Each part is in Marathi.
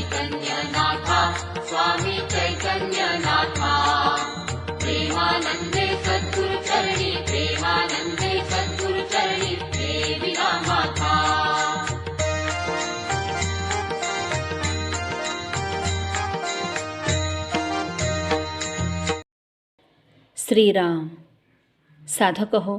चैतन्यनाथा स्वामी चैतन्यनाथा। प्रेमानन्दे सद्गुरुचरणी प्रेमानन्दे सद्गुरुचरणी प्रेमिना माता श्रीराम साधक हो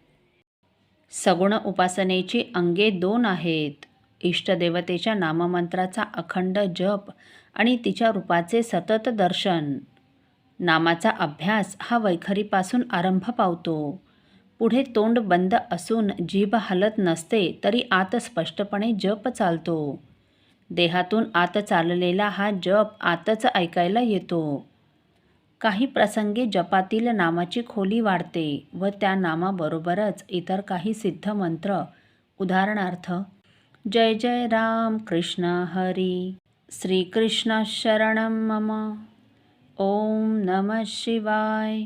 सगुण उपासनेची अंगे दोन आहेत. इष्टदेवतेच्या नाममंत्राचा अखंड जप आणि तिच्या रूपाचे सतत दर्शन. नामाचा अभ्यास हा वैखरीपासून आरंभ पावतो. पुढे तोंड बंद असून जीभ हलत नसते तरी आत स्पष्टपणे जप चालतो. देहातून आत चाललेला हा जप आतच ऐकायला येतो. काही प्रसंगी जपातील नामाची खोली वाढते व त्या नामाबरोबरच इतर काही सिद्ध मंत्र. उदाहरणार्थ जय जय राम कृष्ण हरी श्रीकृष्ण शरण मम ओम नम शिवाय.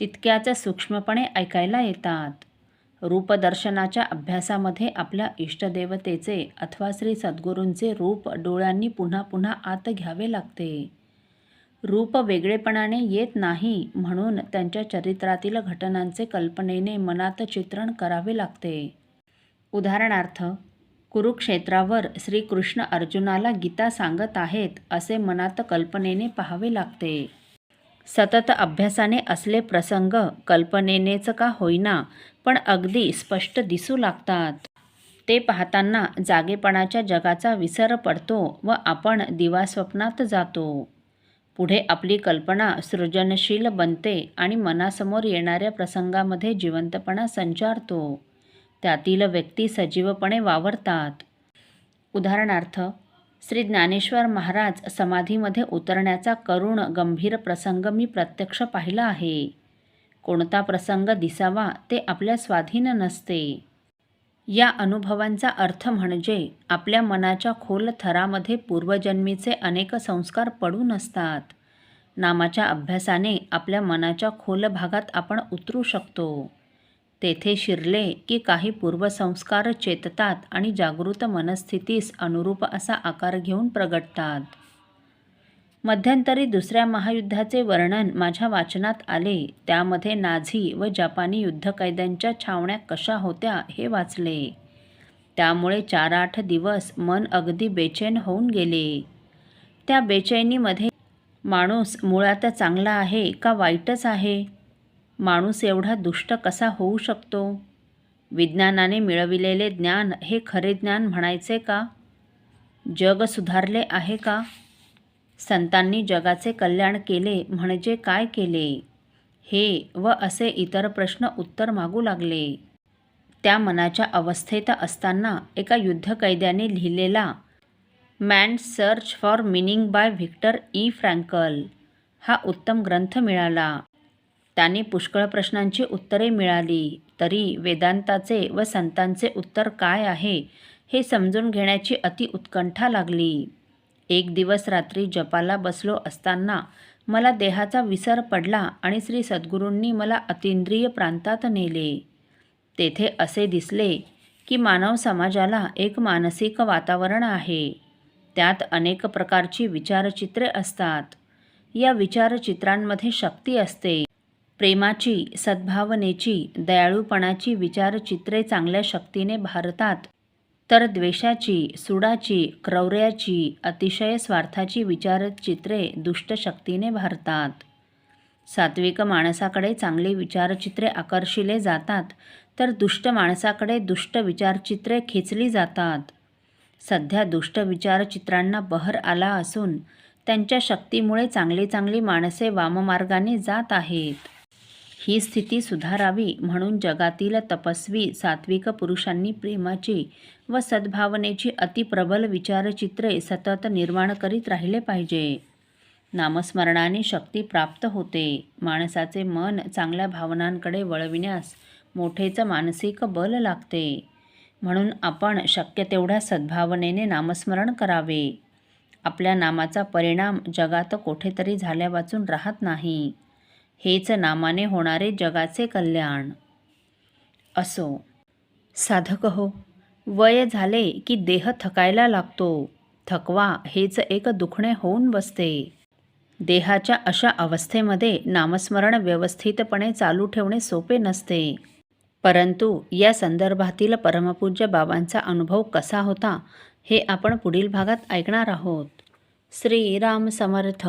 तितक्याच सूक्ष्मपणे ऐकायला येतात. रूपदर्शनाच्या अभ्यासामध्ये आपल्या इष्टदेवतेचे अथवा श्री सद्गुरूंचे रूप डोळ्यांनी पुन्हा पुन्हा आत घ्यावे लागते. रूप वेगळेपणाने येत नाही म्हणून त्यांच्या चरित्रातील घटनांचे कल्पनेने मनात चित्रण करावे लागते. उदाहरणार्थ कुरुक्षेत्रावर श्रीकृष्ण अर्जुनाला गीता सांगत आहेत असे मनात कल्पनेने पाहावे लागते. सतत अभ्यासाने असले प्रसंग कल्पनेनेच का होईना पण अगदी स्पष्ट दिसू लागतात. ते पाहताना जागेपणाच्या जगाचा विसर पडतो व आपण दिवास्वप्नात जातो. पुढे आपली कल्पना सृजनशील बनते आणि मनासमोर येणाऱ्या प्रसंगामध्ये जिवंतपणा संचारतो. त्यातील व्यक्ती सजीवपणे वावरतात. उदाहरणार्थ श्री ज्ञानेश्वर महाराज समाधीमध्ये उतरण्याचा करुण गंभीर प्रसंग मी प्रत्यक्ष पाहिला आहे. कोणता प्रसंग दिसावा ते आपल्या स्वाधीन नसते. या अनुभवांचा अर्थ म्हणजे आपल्या मनाच्या खोल थरामध्ये पूर्वजन्मीचे अनेक संस्कार पडून असतात नामाच्या अभ्यासाने आपल्या मनाच्या खोल भागात आपण उतरू शकतो. तेथे शिरले की काही पूर्वसंस्कार चेततात आणि जागृत मनस्थितीस अनुरूप असा आकार घेऊन प्रगटतात. मध्यंतरी दुसऱ्या महायुद्धाचे वर्णन माझ्या वाचनात आले. त्यामध्ये नाझी व जपानी युद्धकैद्यांच्या छावण्या कशा होत्या हे वाचले. त्यामुळे चार आठ दिवस मन अगदी बेचैन होऊन गेले. त्या बेचैनीमध्ये माणूस मुळात चांगला आहे का वाईटच आहे? माणूस एवढा दुष्ट कसा होऊ शकतो? विज्ञानाने मिळविलेले ज्ञान हे खरे ज्ञान म्हणायचे का? जग सुधारले आहे का? संतांनी जगाचे कल्याण केले म्हणजे काय केले? हे व असे इतर प्रश्न उत्तर मागू लागले. त्या मनाच्या अवस्थेत असताना एका युद्धकैद्याने लिहिलेला man search for meaning by Viktor E Frankl हा उत्तम ग्रंथ मिळाला. त्याने पुष्कळ प्रश्नांची उत्तरे मिळाली. तरी वेदांताचे व संतांचे उत्तर काय आहे हे समजून घेण्याची अति उत्कंठा लागली. एक दिवस रात्री जपाला बसलो असताना मला देहाचा विसर पडला आणि श्री सद्गुरूंनी मला अतिंद्रिय प्रांतात नेले. तेथे असे दिसले की मानव समाजाला एक मानसिक वातावरण आहे. त्यात अनेक प्रकारची विचारचित्रे असतात. या विचारचित्रांमध्ये शक्ती असते. प्रेमाची सद्भावनेची दयाळूपणाची विचारचित्रे चांगल्या शक्तीने भारतात तर द्वेषाची सुडाची क्रौर्याची अतिशय स्वार्थाची विचारचित्रे दुष्ट शक्तीने भारतात. सात्विक माणसाकडे चांगली विचारचित्रे आकर्षिले जातात तर दुष्ट माणसाकडे दुष्ट विचारचित्रे खेचली जातात. सध्या दुष्ट विचारचित्रांना बहर आला असून त्यांच्या शक्तीमुळे चांगली चांगली माणसे वाममार्गाने जात आहेत. ही स्थिती सुधारावी म्हणून जगातील तपस्वी सात्विक पुरुषांनी प्रेमाची व सद्भावनेची अतिप्रबल विचारचित्रे सतत निर्माण करीत राहिले पाहिजे. नामस्मरणाने शक्ती प्राप्त होते. माणसाचे मन चांगल्या भावनांकडे वळविण्यास मोठेच मानसिक बल लागते. म्हणून आपण शक्य तेवढ्या सद्भावनेने नामस्मरण करावे. आपल्या नामाचा परिणाम जगात कोठेतरी झाल्या वाचून राहत नाही. हेच नामाने होणारे जगाचे कल्याण. असो. साधक हो. वय झाले की देह थकायला लागतो. थकवा हेच एक दुखणे होऊन बसते. देहाच्या अशा अवस्थेमध्ये नामस्मरण व्यवस्थितपणे चालू ठेवणे सोपे नसते. परंतु या संदर्भातील परमपूज्य बाबांचा अनुभव कसा होता हे आपण पुढील भागात ऐकणार आहोत. श्रीराम समर्थ.